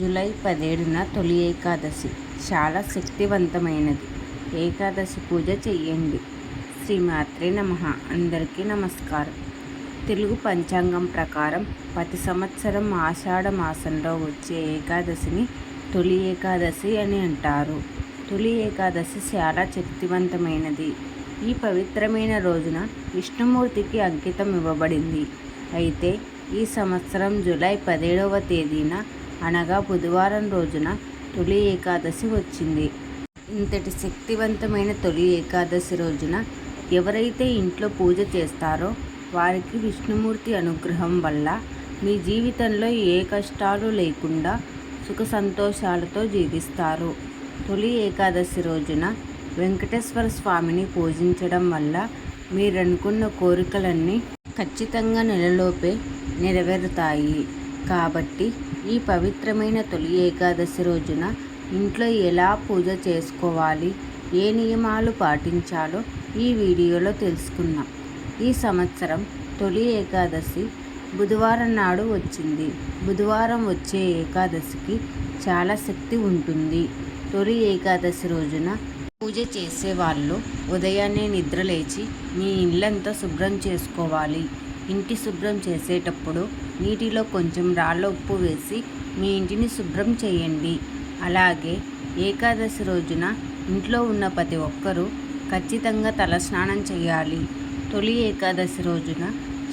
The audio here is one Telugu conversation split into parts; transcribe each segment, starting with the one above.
జూలై పదిహేడున తొలి ఏకాదశి. చాలా శక్తివంతమైనది. ఏకాదశి పూజ చెయ్యండి. శ్రీమాత్రే నమ. అందరికీ నమస్కారం. తెలుగు పంచాంగం ప్రకారం ప్రతి సంవత్సరం ఆషాఢ మాసంలో వచ్చే ఏకాదశిని తొలి ఏకాదశి అని అంటారు. తొలి ఏకాదశి చాలా శక్తివంతమైనది. ఈ పవిత్రమైన రోజున విష్ణుమూర్తికి అంకితం ఇవ్వబడింది. అయితే ఈ సంవత్సరం జూలై పదిహేడవ తేదీన అనగా బుధవారం రోజున తొలి ఏకాదశి వచ్చింది. ఇంతటి శక్తివంతమైన తొలి ఏకాదశి రోజున ఎవరైతే ఇంట్లో పూజ చేస్తారో వారికి విష్ణుమూర్తి అనుగ్రహం వల్ల మీ జీవితంలో ఏ కష్టాలు లేకుండా సుఖ సంతోషాలతో జీవిస్తారు. తొలి ఏకాదశి రోజున వెంకటేశ్వర స్వామిని పూజించడం వల్ల మీరనుకున్న కోరికలన్నీ ఖచ్చితంగా నెలలోపే నెరవేరుతాయి. కాబట్టి ఈ పవిత్రమైన తొలి ఏకాదశి రోజున ఇంట్లో ఎలా పూజ చేసుకోవాలి ఏ నియమాలు పాటించాలో ఈ వీడియోలో తెలుసుకుందాం. ఈ సంవత్సరం తొలి ఏకాదశి బుధవారం నాడు వచ్చింది. బుధవారం వచ్చే ఏకాదశికి చాలా శక్తి ఉంటుంది. తొలి ఏకాదశి రోజున పూజ చేసేవాళ్ళు ఉదయాన్నే నిద్ర లేచి మీ ఇల్లంతా శుభ్రం చేసుకోవాలి. ఇంటి శుభ్రం చేసేటప్పుడు నీటిలో కొంచెం రాళ్ళ ఉప్పు వేసి మీ ఇంటిని శుభ్రం చేయండి. అలాగే ఏకాదశి రోజున ఇంట్లో ఉన్న ప్రతి ఒక్కరూ ఖచ్చితంగా తల స్నానం చేయాలి. తొలి ఏకాదశి రోజున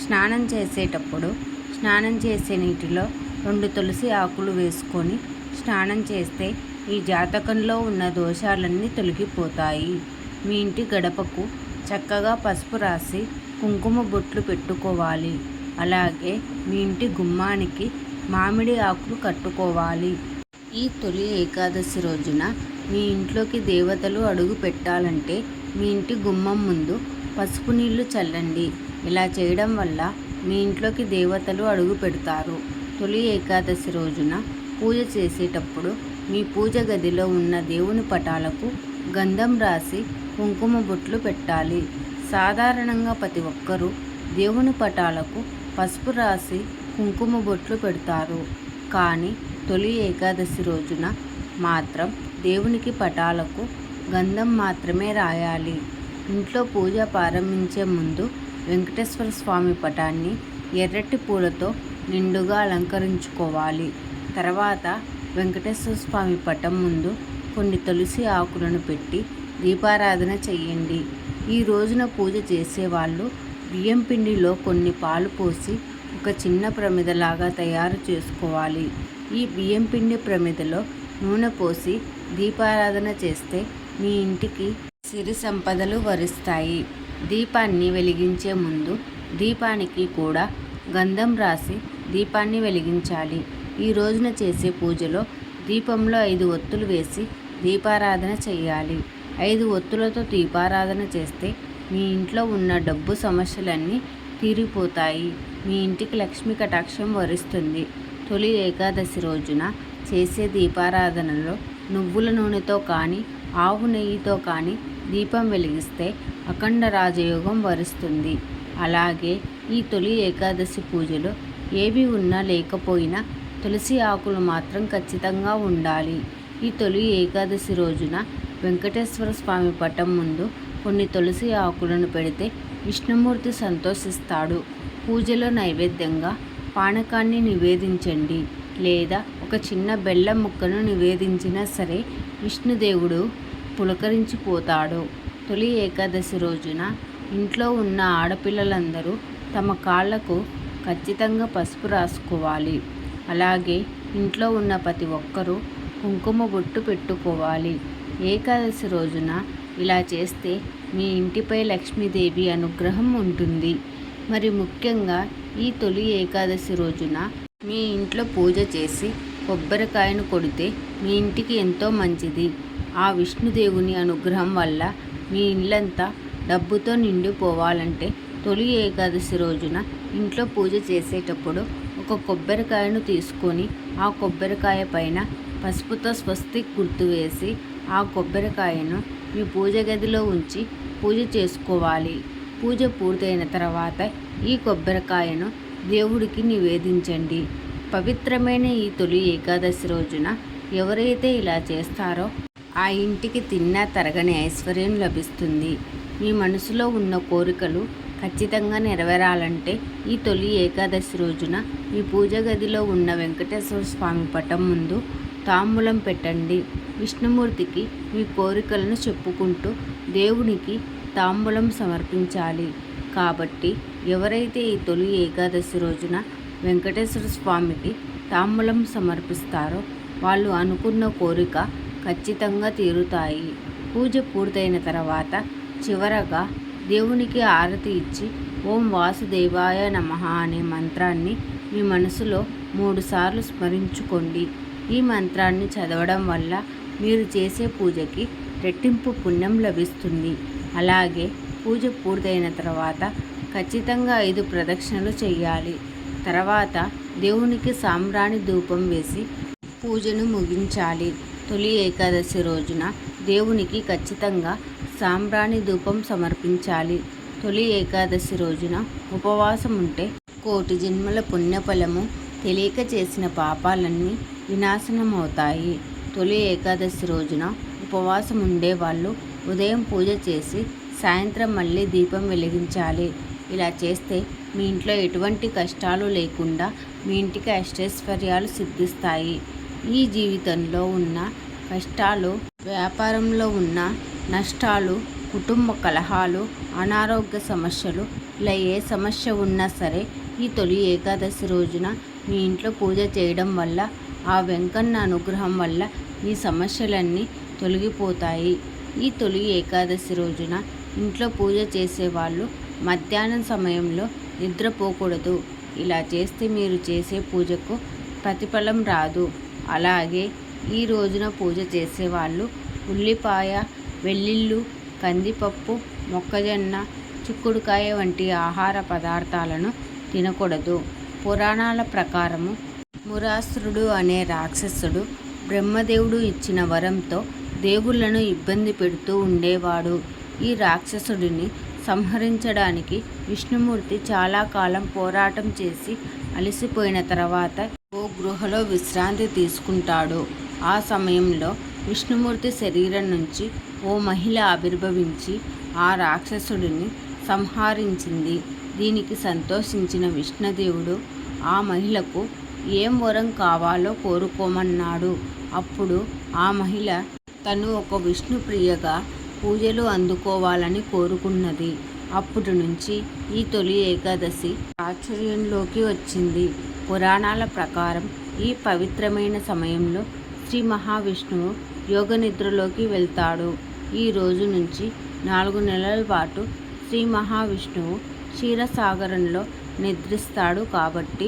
స్నానం చేసేటప్పుడు స్నానం చేసే నీటిలో రెండు తులసి ఆకులు వేసుకొని స్నానం చేస్తే ఈ జాతకంలో ఉన్న దోషాలన్నీ తొలగిపోతాయి. మీ ఇంటి గడపకు చక్కగా పసుపు రాసి కుంకుమ బొట్లు పెట్టుకోవాలి. అలాగే మీ ఇంటి గుమ్మానికి మామిడి ఆకులు కట్టుకోవాలి. ఈ తొలి ఏకాదశి రోజున మీ ఇంట్లోకి దేవతలు అడుగు పెట్టాలంటే మీ ఇంటి గుమ్మం ముందు పసుపు నీళ్ళు చల్లండి. ఇలా చేయడం వల్ల మీ ఇంట్లోకి దేవతలు అడుగు పెడతారు. తొలి ఏకాదశి రోజున పూజ చేసేటప్పుడు మీ పూజ గదిలో ఉన్న దేవుని పటాలకు గంధం రాసి కుంకుమ బొట్లు పెట్టాలి. సాధారణంగా ప్రతి ఒక్కరూ దేవుని పటాలకు పసుపు రాసి కుంకుమ బొట్లు పెడతారు. కానీ తొలి ఏకాదశి రోజున మాత్రం దేవునికి పటాలకు గంధం మాత్రమే రాయాలి. ఇంట్లో పూజ ప్రారంభించే ముందు వెంకటేశ్వర స్వామి పటాన్ని ఎర్రటి పూలతో నిండుగా అలంకరించుకోవాలి. తర్వాత వెంకటేశ్వర స్వామి పటం ముందు కొన్ని తులసి ఆకులను పెట్టి దీపారాధన చెయ్యండి ఈ రోజున పూజ చేసేవాళ్ళు బియ్యం పిండిలో కొన్ని పాలు పోసి ఒక చిన్న ప్రమిదలాగా తయారు చేసుకోవాలి. ఈ బియ్యం పిండి ప్రమిదలో నూనె పోసి దీపారాధన చేస్తే మీ ఇంటికి సిరి సంపదలు వరిస్తాయి. దీపాన్ని వెలిగించే ముందు దీపానికి కూడా గంధం రాసి దీపాన్ని వెలిగించాలి. ఈ రోజున చేసే పూజలో దీపంలో ఐదు ఒత్తులు వేసి దీపారాధన చేయాలి. ఐదు ఒత్తులతో దీపారాధన చేస్తే మీ ఇంట్లో ఉన్న డబ్బు సమస్యలన్నీ తీరిపోతాయి. మీ ఇంటికి లక్ష్మీ కటాక్షం వరిస్తుంది. తొలి ఏకాదశి రోజున చేసే దీపారాధనలో నువ్వుల నూనెతో కానీ ఆవు నెయ్యితో కానీ దీపం వెలిగిస్తే అఖండ రాజయోగం వరిస్తుంది. అలాగే ఈ తొలి ఏకాదశి పూజలో ఏవి ఉన్నా లేకపోయినా తులసి ఆకులు మాత్రం ఖచ్చితంగా ఉండాలి. ఈ తొలి ఏకాదశి రోజున వెంకటేశ్వర స్వామి పటం ముందు కొన్ని తులసి ఆకులను పెడితే విష్ణుమూర్తి సంతోషిస్తాడు. పూజలో నైవేద్యంగా పానకాన్ని నివేదించండి. లేదా ఒక చిన్న బెల్లం ముక్కను నివేదించినా సరే విష్ణుదేవుడు పులకరించిపోతాడు. తొలి ఏకాదశి రోజున ఇంట్లో ఉన్న ఆడపిల్లలందరూ తమ కాళ్ళకు ఖచ్చితంగా పసుపు రాసుకోవాలి. అలాగే ఇంట్లో ఉన్న ప్రతి ఒక్కరూ కుంకుమ బొట్టు పెట్టుకోవాలి. ఏకాదశి రోజున ఇలా చేస్తే మీ ఇంటిపై లక్ష్మీదేవి అనుగ్రహం ఉంటుంది. మరి ముఖ్యంగా ఈ తొలి ఏకాదశి రోజున మీ ఇంట్లో పూజ చేసి కొబ్బరికాయను కొడితే మీ ఇంటికి ఎంతో మంచిది. ఆ విష్ణుదేవుని అనుగ్రహం వల్ల మీ ఇల్లంతా డబ్బుతో నిండిపోవాలంటే తొలి ఏకాదశి రోజున ఇంట్లో పూజ చేసేటప్పుడు ఒక కొబ్బరికాయను తీసుకొని ఆ కొబ్బరికాయ పైన పసుపుతో స్వస్తిక్ గుర్తు వేసి ఆ కొబ్బరికాయను మీ పూజ గదిలో ఉంచి పూజ చేసుకోవాలి. పూజ పూర్తయిన తర్వాత ఈ కొబ్బరికాయను దేవుడికి నివేదించండి. పవిత్రమైన ఈ తొలి ఏకాదశి రోజున ఎవరైతే ఇలా చేస్తారో ఆ ఇంటికి తిన్నా తరగని ఐశ్వర్యం లభిస్తుంది. మీ మనసులో ఉన్న కోరికలు ఖచ్చితంగా నెరవేరాలంటే ఈ తొలి ఏకాదశి రోజున మీ పూజ గదిలో ఉన్న వెంకటేశ్వర స్వామి పటం ముందు తాంబూలం పెట్టండి. విష్ణుమూర్తికి మీ కోరికలను చెప్పుకుంటూ దేవునికి తాంబూలం సమర్పించాలి. కాబట్టి ఎవరైతే ఈ తొలి ఏకాదశి రోజున వెంకటేశ్వర స్వామికి తాంబూలం సమర్పిస్తారో వాళ్ళు అనుకున్న కోరిక ఖచ్చితంగా తీరుతాయి. పూజ పూర్తయిన తర్వాత చివరగా దేవునికి ఆరతి ఇచ్చి ఓం వాసుదేవాయ నమ అనే మంత్రాన్ని మీ మనసులో మూడుసార్లు స్మరించుకోండి. ఈ మంత్రాన్ని చదవడం వల్ల మీరు చేసే పూజకి రెట్టింపు పుణ్యం లభిస్తుంది. అలాగే పూజ పూర్తయిన తర్వాత ఖచ్చితంగా ఐదు ప్రదక్షిణలు చేయాలి తర్వాత దేవునికి సాంబ్రాణి ధూపం వేసి పూజను ముగించాలి. తొలి ఏకాదశి రోజున దేవునికి ఖచ్చితంగా సాంబ్రాణి ధూపం సమర్పించాలి. తొలి ఏకాదశి రోజున ఉపవాసం ఉంటే కోటి జన్మల పుణ్యఫలము తెలియక చేసిన పాపాలన్నీ వినాశనమవుతాయి. తొలి ఏకాదశి రోజున ఉపవాసం ఉండేవాళ్ళు ఉదయం పూజ చేసి సాయంత్రం మళ్ళీ దీపం వెలిగించాలి. ఇలా చేస్తే మీ ఇంట్లో ఎటువంటి కష్టాలు లేకుండా మీ ఇంటికి అష్టైశ్వర్యాలు సిద్ధిస్తాయి. ఈ జీవితంలో ఉన్న కష్టాలు వ్యాపారంలో ఉన్న నష్టాలు కుటుంబ కలహాలు అనారోగ్య సమస్యలు ఇలా ఏ సమస్య ఉన్నా సరే ఈ తొలి ఏకాదశి రోజున మీ ఇంట్లో పూజ చేయడం వల్ల ఆ వెంకన్న అనుగ్రహం వల్ల ఈ సమస్యలన్నీ తొలగిపోతాయి. ఈ తొలి ఏకాదశి రోజున ఇంట్లో పూజ చేసేవాళ్ళు మధ్యాహ్నం సమయంలో నిద్రపోకూడదు. ఇలా చేస్తే మీరు చేసే పూజకు ప్రతిఫలం రాదు. అలాగే ఈ రోజున పూజ చేసేవాళ్ళు ఉల్లిపాయ వెల్లిళ్ళు కందిపప్పు మొక్కజొన్న చిక్కుడుకాయ వంటి ఆహార పదార్థాలను తినకూడదు. పురాణాల ప్రకారము మురాసురుడు అనే రాక్షసుడు బ్రహ్మదేవుడు ఇచ్చిన వరంతో దేవుళ్ళను ఇబ్బంది పెడుతూ ఉండేవాడు. ఈ రాక్షసుడిని సంహరించడానికి విష్ణుమూర్తి చాలా కాలం పోరాటం చేసి అలసిపోయిన తర్వాత ఓ గృహలో విశ్రాంతి తీసుకుంటాడు. ఆ సమయంలో విష్ణుమూర్తి శరీరం నుంచి ఓ మహిళ ఆవిర్భవించి ఆ రాక్షసుడిని సంహరించింది. దీనికి సంతోషించిన విష్ణుదేవుడు ఆ మహిళకు ఏం వరం కావాలో కోరుకోమన్నాడు. అప్పుడు ఆ మహిళ తను ఒక విష్ణుప్రియగా పూజలు అందుకోవాలని కోరుకున్నది. అప్పటి నుంచి ఈ తొలి ఏకాదశి ఆశ్చర్యంలోకి వచ్చింది. పురాణాల ప్రకారం ఈ పవిత్రమైన సమయంలో శ్రీ మహావిష్ణువు యోగ నిద్రలోకి వెళ్తాడు. ఈ రోజు నుంచి నాలుగు నెలల పాటు శ్రీ మహావిష్ణువు క్షీరసాగరంలో నిద్రిస్తాడు కాబట్టి